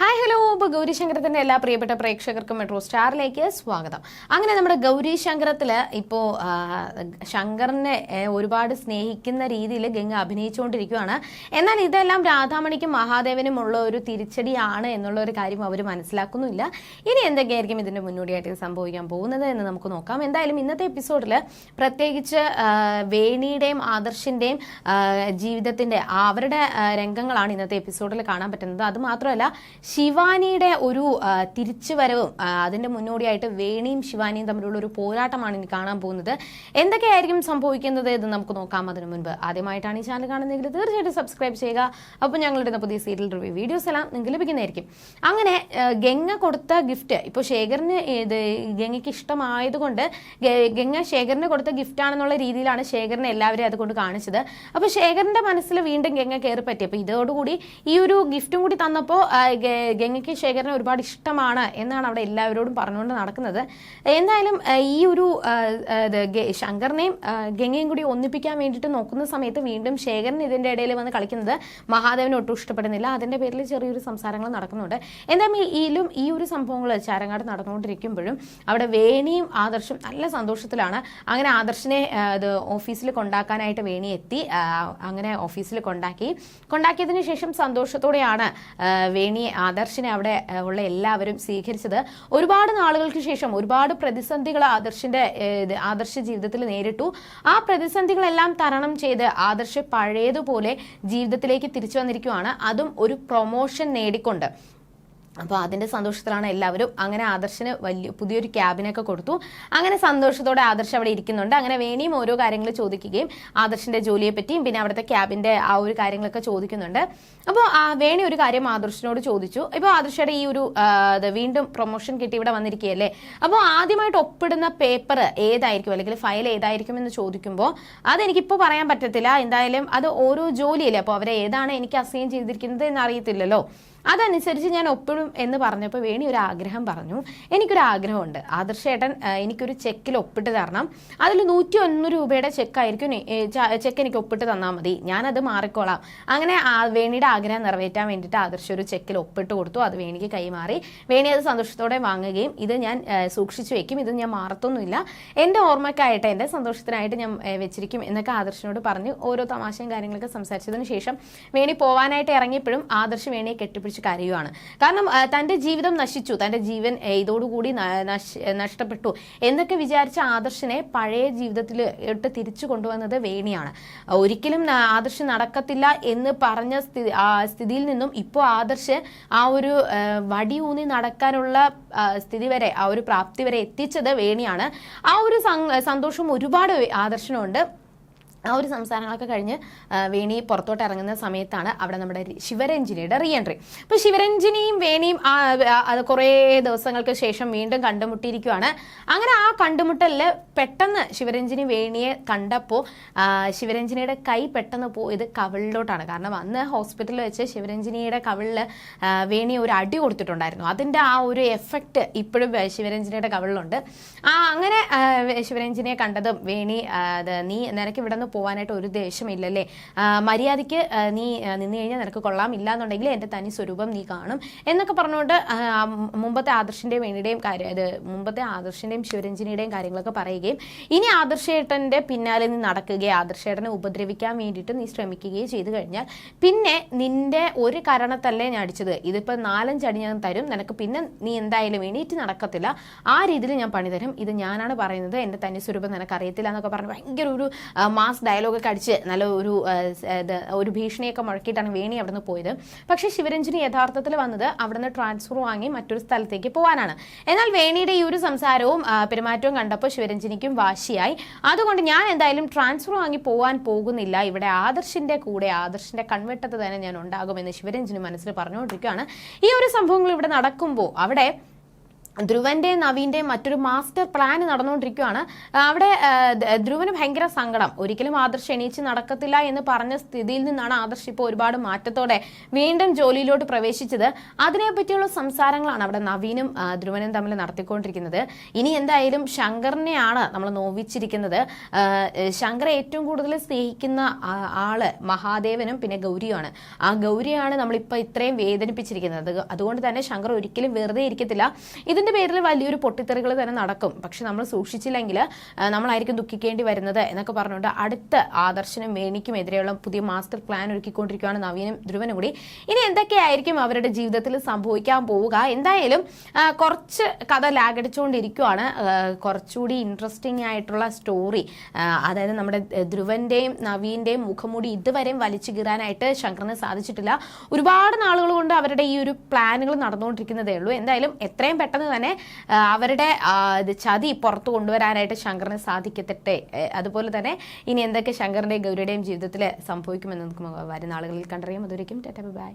Hi hello ഇപ്പോൾ ഗൗരി ശങ്കരത്തിന്റെ എല്ലാ പ്രിയപ്പെട്ട പ്രേക്ഷകർക്കും മെട്രോ സ്റ്റാറിലേക്ക് സ്വാഗതം. അങ്ങനെ നമ്മുടെ ഗൗരി ശങ്കരത്തിൽ ഇപ്പോൾ ശങ്കറിനെ ഒരുപാട് സ്നേഹിക്കുന്ന രീതിയിൽ ഗംഗ അഭിനയിച്ചുകൊണ്ടിരിക്കുകയാണ് എന്നാൽ ഇതെല്ലാം രാധാമണിക്കും മഹാദേവനും ഉള്ള ഒരു തിരിച്ചടിയാണ് എന്നുള്ള ഒരു കാര്യം അവർ മനസ്സിലാക്കുന്നില്ല ഇനി എന്തൊക്കെയായിരിക്കും ഇതിന്റെ മുന്നോടിയായിട്ട് സംഭവിക്കാൻ പോകുന്നത് എന്ന് നമുക്ക് നോക്കാം. എന്തായാലും ഇന്നത്തെ എപ്പിസോഡിൽ പ്രത്യേകിച്ച് വേണിയുടെയും ആദർശിന്റെയും ജീവിതത്തിന്റെ അവരുടെ രംഗങ്ങളാണ് ഇന്നത്തെ എപ്പിസോഡിൽ കാണാൻ പറ്റുന്നത്. അത് മാത്രമല്ല ശിവാനിയുടെ ഒരു തിരിച്ചുവരവും അതിന്റെ മുന്നോടിയായിട്ട് വേണിയും ശിവാനിയും തമ്മിലുള്ള ഒരു പോരാട്ടമാണ് ഇനി കാണാൻ പോകുന്നത്. എന്തൊക്കെയായിരിക്കും സംഭവിക്കുന്നത് എന്ന് നമുക്ക് നോക്കാം അതിനു മുൻപ്. ആദ്യമായിട്ടാണ് ഈ ചാനൽ കാണുന്നതെങ്കിൽ തീർച്ചയായിട്ടും സബ്സ്ക്രൈബ് ചെയ്യുക. അപ്പോൾ ഞങ്ങളുടെ പുതിയ സീരിയൽ റിവ്യൂ വീഡിയോസ് എല്ലാം നിങ്ങൾക്ക് ലഭിക്കുന്നതായിരിക്കും. അങ്ങനെ ഗംഗ കൊടുത്ത ഗിഫ്റ്റ് ഇപ്പോൾ ശേഖറിന് ഇത് ഗംഗയ്ക്ക് ഇഷ്ടമായതുകൊണ്ട് ഗംഗ ശേഖറിന് കൊടുത്ത ഗിഫ്റ്റ് ആണെന്നുള്ള രീതിയിലാണ് ശേഖറിനെ എല്ലാവരെയും അതുകൊണ്ട് കാണിച്ചത്. അപ്പോൾ ശേഖറിന്റെ മനസ്സിൽ വീണ്ടും ഗംഗ കയറി പറ്റി അപ്പോൾ ഇതോടുകൂടി ഈ ഒരു ഗിഫ്റ്റും കൂടി തന്നപ്പോൾ ഗംഗയ്ക്ക് ശേഖരനെ ഒരുപാട് ഇഷ്ടമാണ് എന്നാണ് അവിടെ എല്ലാവരോടും പറഞ്ഞുകൊണ്ട് നടക്കുന്നത്. എന്തായാലും ഈ ഒരു ശങ്കറിനെയും ഗംഗയും കൂടി ഒന്നിപ്പിക്കാൻ വേണ്ടിയിട്ട് നോക്കുന്ന സമയത്ത് വീണ്ടും ശേഖരൻ ഇതിന്റെ ഇടയിൽ വന്ന് കളിക്കുന്നത് മഹാദേവന് ഒട്ടും ഇഷ്ടപ്പെടുന്നില്ല. അതിന്റെ പേരിൽ ചെറിയൊരു സംസാരങ്ങൾ നടക്കുന്നുണ്ട്. എന്തായാലും ഇതിലും ഈ ഒരു സംഭവങ്ങൾ ചാരങ്ങാട് നടന്നുകൊണ്ടിരിക്കുമ്പോഴും അവിടെ വേണിയും ആദർശും നല്ല സന്തോഷത്തിലാണ്. അങ്ങനെ ആദർശിനെ ഇത് ഓഫീസിൽ കൊണ്ടാക്കാനായിട്ട് വേണി എത്തി. അങ്ങനെ ഓഫീസിൽ കൊണ്ടാക്കി. കൊണ്ടാക്കിയതിന് ശേഷം സന്തോഷത്തോടെയാണ് വേണിയെ വേണി ആദർശിനെ അവിടെ ഉള്ള എല്ലാവരും സ്വീകരിച്ചത്. ഒരുപാട് നാളുകൾക്ക് ശേഷം ഒരുപാട് പ്രതിസന്ധികൾ ആദർശിന്റെ ആദർശ ജീവിതത്തിൽ നേരിട്ടു. ആ പ്രതിസന്ധികളെല്ലാം തരണം ചെയ്ത് ആദർശ് പഴയതുപോലെ ജീവിതത്തിലേക്ക് തിരിച്ചു വന്നിരിക്കുകയാണ് അതും ഒരു പ്രൊമോഷൻ നേടിക്കൊണ്ട്. അപ്പോൾ അതിന്റെ സന്തോഷത്തിലാണ് എല്ലാവരും അങ്ങനെ ആദർശിന് വലിയ പുതിയൊരു ക്യാബിനൊക്കെ കൊടുത്തു. അങ്ങനെ സന്തോഷത്തോടെ ആദർശ് അവിടെ ഇരിക്കുന്നുണ്ട്. അങ്ങനെ വേണിയും ഓരോ കാര്യങ്ങൾ ചോദിക്കുകയും ആദർശിന്റെ ജോലിയെപ്പറ്റിയും പിന്നെ അവിടുത്തെ ക്യാബിന്റെ ആ ഒരു കാര്യങ്ങളൊക്കെ ചോദിക്കുന്നുണ്ട്. അപ്പോൾ വേണി ഒരു കാര്യം ആദർശിനോട് ചോദിച്ചു. ഇപ്പോൾ ആദർശയുടെ ഈ ഒരു വീണ്ടും പ്രൊമോഷൻ കിട്ടി ഇവിടെ വന്നിരിക്കുകയല്ലേ? അപ്പോൾ ആദ്യമായിട്ട് ഒപ്പിടുന്ന പേപ്പർ ഏതായിരിക്കും? അല്ലെങ്കിൽ ഫയൽ ഏതായിരിക്കും എന്ന് ചോദിക്കുമ്പോൾ അതെനിക്കിപ്പോൾ പറയാൻ പറ്റത്തില്ല. എന്തായാലും അത് ഓരോ ജോലിയല്ലേ? അപ്പോൾ അവരെ ഏതാണ് എനിക്ക് അസൈൻ ചെയ്തിരിക്കുന്നത് എന്ന് അറിയത്തില്ലല്ലോ. അതനുസരിച്ച് ഞാൻ ഒപ്പിടും എന്ന് പറഞ്ഞപ്പോൾ വേണി ഒരു ആഗ്രഹം പറഞ്ഞു. എനിക്കൊരു ആഗ്രഹമുണ്ട്. ആദർശേട്ടൻ എനിക്കൊരു ചെക്കിൽ ഒപ്പിട്ട് തരണം. അതിൽ നൂറ്റി ഒന്ന് രൂപയുടെ ചെക്കായിരിക്കും ചെക്ക് എനിക്ക് ഒപ്പിട്ട് തന്നാൽ മതി. ഞാനത് മാറിക്കോളാം. അങ്ങനെ ആ വേണിയുടെ ആഗ്രഹം നിറവേറ്റാൻ വേണ്ടിയിട്ട് ആദർശ ഒരു ചെക്കിൽ ഒപ്പിട്ട് കൊടുത്തു. അത് വേണിക്ക് കൈമാറി. വേണി അത് സന്തോഷത്തോടെ വാങ്ങുകയും ഇത് ഞാൻ സൂക്ഷിച്ചു വെക്കും. ഇത് ഞാൻ മാറത്തൊന്നുമില്ല. എന്റെ ഓർമ്മയ്ക്കായിട്ട് എന്റെ സന്തോഷത്തിനായിട്ട് ഞാൻ വെച്ചിരിക്കും എന്നൊക്കെ ആദർശനോട് പറഞ്ഞു ഓരോ തമാശയും കാര്യങ്ങളൊക്കെ സംസാരിച്ചതിന് ശേഷം വേണി പോവാനായിട്ട് ഇറങ്ങിയപ്പോഴും ആദർശ് വേണിയെ കെട്ടിപ്പിടിച്ച് കരയുവാണ്. കാരണം തന്റെ ജീവിതം നശിച്ചു. തന്റെ ജീവൻ ഇതോടുകൂടി നഷ്ടപ്പെട്ടു. എന്നൊക്കെ വിചാരിച്ച ആദർശിനെ പഴയ ജീവിതത്തിൽ ഇട്ട് തിരിച്ചു കൊണ്ടുവന്നത് വേണിയാണ്. ഒരിക്കലും ആദർശ നടക്കത്തില്ല എന്ന് പറഞ്ഞ സ്ഥിതി സ്ഥിതിയിൽ നിന്നും ഇപ്പോൾ ആദർശ് ആ ഒരു വടി വടിയൂന്നി നടക്കാനുള്ള സ്ഥിതി വരെ ആ ഒരു പ്രാപ്തി വരെ എത്തിച്ചത് വേണിയാണ്. ആ ഒരു സന്തോഷം ഒരുപാട് ആദർശനുണ്ട്. ആ ഒരു സംസാരങ്ങളൊക്കെ കഴിഞ്ഞ് വേണി പുറത്തോട്ട് ഇറങ്ങുന്ന സമയത്താണ് അവിടെ നമ്മുടെ ശിവരഞ്ജിനിയുടെ റീ എൻട്രി അപ്പോൾ ശിവരഞ്ജിനിയും വേണിയും കുറേ ദിവസങ്ങൾക്ക് ശേഷം വീണ്ടും കണ്ടുമുട്ടിയിരിക്കുകയാണ് അങ്ങനെ ആ കണ്ടുമുട്ടലിൽ പെട്ടെന്ന് ശിവരഞ്ജിനി വേണിയെ കണ്ടപ്പോൾ ശിവരഞ്ജിനിയുടെ കൈ പെട്ടെന്ന് പോയത് കവിളിലോട്ടാണ്. കാരണം അന്ന് ഹോസ്പിറ്റലിൽ വെച്ച് ശിവരഞ്ജിനിയുടെ കവിളിൽ വേണി ഒരു അടി കൊടുത്തിട്ടുണ്ടായിരുന്നു. അതിന്റെ ആ ഒരു എഫക്റ്റ് ഇപ്പോഴും ശിവരഞ്ജിനിയുടെ കവിളിലുണ്ട്. ആ അങ്ങനെ ശിവരഞ്ജിനിയെ കണ്ടതും വേണി നീ നിനക്ക് ഇവിടെ നിന്ന് പോകാനായിട്ട് ഒരു ദേഷ്യമില്ലല്ലേ? മര്യാദയ്ക്ക് നീ നിന്ന് കഴിഞ്ഞാൽ നിനക്ക് കൊള്ളാം ഇല്ലാന്നുണ്ടെങ്കിൽ എന്റെ തനി സ്വരൂപം നീ കാണും എന്നൊക്കെ പറഞ്ഞുകൊണ്ട് മുമ്പത്തെ ആദർശിന്റെയും വേണിയുടെയും കാര്യം അത് മുമ്പത്തെ ആദർശിന്റെയും ശിവരഞ്ജിനിയുടെയും കാര്യങ്ങളൊക്കെ പറയുകയും ഇനി ആദർശേട്ടന്റെ പിന്നാലെ നീ നടക്കുകയും ആദർശേട്ടനെ ഉപദ്രവിക്കാൻ വേണ്ടിയിട്ട് നീ ശ്രമിക്കുകയും ചെയ്തു കഴിഞ്ഞാൽ പിന്നെ നിന്റെ ഒരു കാരണത്തല്ലേ ഞാൻ അടിച്ചത്. ഇതിപ്പോൾ നാലഞ്ചടി ഞാൻ തരും. നിനക്ക് പിന്നെ നീ എന്തായാലും എണീറ്റ് നടക്കത്തില്ല. ആ രീതിയിൽ ഞാൻ പണി തരും. ഇത് ഞാനാണ് പറയുന്നത്. എന്റെ തന്നെ സ്വരൂപം നിനക്ക് അറിയത്തില്ല എന്നൊക്കെ പറഞ്ഞ് ഭയങ്കര ഒരു മാസ് ഡയലോഗൊക്കെ അടിച്ച് നല്ല ഒരു ഒരു ഭീഷണിയൊക്കെ മുഴക്കിയിട്ടാണ് വേണി അവിടുന്ന് പോയത്. പക്ഷേ ശിവരഞ്ജിനി യഥാർത്ഥത്തിൽ വന്നത് അവിടുന്ന് ട്രാൻസ്ഫർ വാങ്ങി മറ്റൊരു സ്ഥലത്തേക്ക് പോകാനാണ് എന്നാൽ വേണിയുടെ ഈ ഒരു സംസാരവും പെരുമാറ്റവും കണ്ടപ്പോൾ ശിവരഞ്ജിനിക്കും വാശിയായി. അതുകൊണ്ട് ഞാൻ എന്തായാലും ട്രാൻസ്ഫർ വാങ്ങി പോകാൻ പോകുന്നില്ല. ഇവിടെ ആദർശിന്റെ കൂടെ ആദർശിന്റെ കൺവെട്ടത്ത് തന്നെ ഞാൻ ഉണ്ടാകുമെന്ന് ശിവരഞ്ജിന് മനസ്സിൽ പറഞ്ഞുകൊണ്ടിരിക്കുകയാണ്. ഈ ഒരു സംഭവങ്ങൾ ഇവിടെ നടക്കുമ്പോൾ അവിടെ ധ്രുവന്റെയും നവീന്റെ മറ്റൊരു മാസ്റ്റർ പ്ലാൻ നടന്നുകൊണ്ടിരിക്കുകയാണ്. അവിടെ ധ്രുവന് ഭയങ്കര സങ്കടം. ഒരിക്കലും ആദർശ് എണീച്ച് നടക്കത്തില്ല എന്ന് പറഞ്ഞ സ്ഥിതിയിൽ നിന്നാണ് ആദർശ് ഇപ്പോൾ ഒരുപാട് മാറ്റത്തോടെ വീണ്ടും ജോലിയിലോട്ട് പ്രവേശിച്ചത്. അതിനെ പറ്റിയുള്ള സംസാരങ്ങളാണ് അവിടെ നവീനും ധ്രുവനും തമ്മിൽ നടത്തിക്കൊണ്ടിരിക്കുന്നത്. ഇനി എന്തായാലും ശങ്കറിനെയാണ് നമ്മൾ നോവിച്ചിരിക്കുന്നത്. ശങ്കറെ ഏറ്റവും കൂടുതൽ സ്നേഹിക്കുന്ന ആൾ മഹാദേവനും പിന്നെ ഗൗരിയുമാണ്. ആ ഗൗരിയാണ് നമ്മളിപ്പോൾ ഇത്രയും വേദനിപ്പിച്ചിരിക്കുന്നത്. അതുകൊണ്ട് തന്നെ ശങ്കർ ഒരിക്കലും വെറുതെ ഇരിക്കത്തില്ല. ഇതിന്റെ പേരിൽ വലിയൊരു പൊട്ടിത്തെറികൾ തന്നെ നടക്കും. പക്ഷെ നമ്മൾ സൂക്ഷിച്ചില്ലെങ്കിൽ നമ്മളായിരിക്കും ദുഃഖിക്കേണ്ടി വരുന്നത് എന്നൊക്കെ പറഞ്ഞുകൊണ്ട് അടുത്ത ആദർശനും മേണിക്കും എതിരെയുള്ള പുതിയ മാസ്റ്റർ പ്ലാൻ ഒരുക്കിക്കൊണ്ടിരിക്കുകയാണ് നവീനും ധ്രുവനും കൂടി. ഇനി എന്തൊക്കെയായിരിക്കും അവരുടെ ജീവിതത്തിൽ സംഭവിക്കാൻ പോവുക? എന്തായാലും കുറച്ച് കഥ ലാഗടിച്ചുകൊണ്ടിരിക്കുകയാണ് ആ, കുറച്ചുകൂടി ഇൻട്രസ്റ്റിംഗ് ആയിട്ടുള്ള സ്റ്റോറി അതായത് നമ്മുടെ ധ്രുവന്റെയും നവീന്റെയും മുഖംമൂടി ഇതുവരെയും വലിച്ചു കീറാനായിട്ട് ശങ്കറിന് സാധിച്ചിട്ടില്ല. ഒരുപാട് നാളുകൾ കൊണ്ട് അവരുടെ ഈ ഒരു പ്ലാനുകൾ നടന്നുകൊണ്ടിരിക്കുന്നതേ ഉള്ളൂ. എന്തായാലും എത്രയും പെട്ടെന്ന് തന്നെ അവരുടെ ചതി പുറത്തു കൊണ്ടുവരാനായിട്ട് ശങ്കറിന് സാധിക്കട്ടെ. അതുപോലെ തന്നെ ഇനി എന്തൊക്കെ ശങ്കറിന്റെയും ഗൗരിയുടെയും ജീവിതത്തിൽ സംഭവിക്കുമെന്ന് നമുക്ക് വരുന്ന ആളുകളിൽ കണ്ടറിയാം അതൊരിക്കും ബൈ.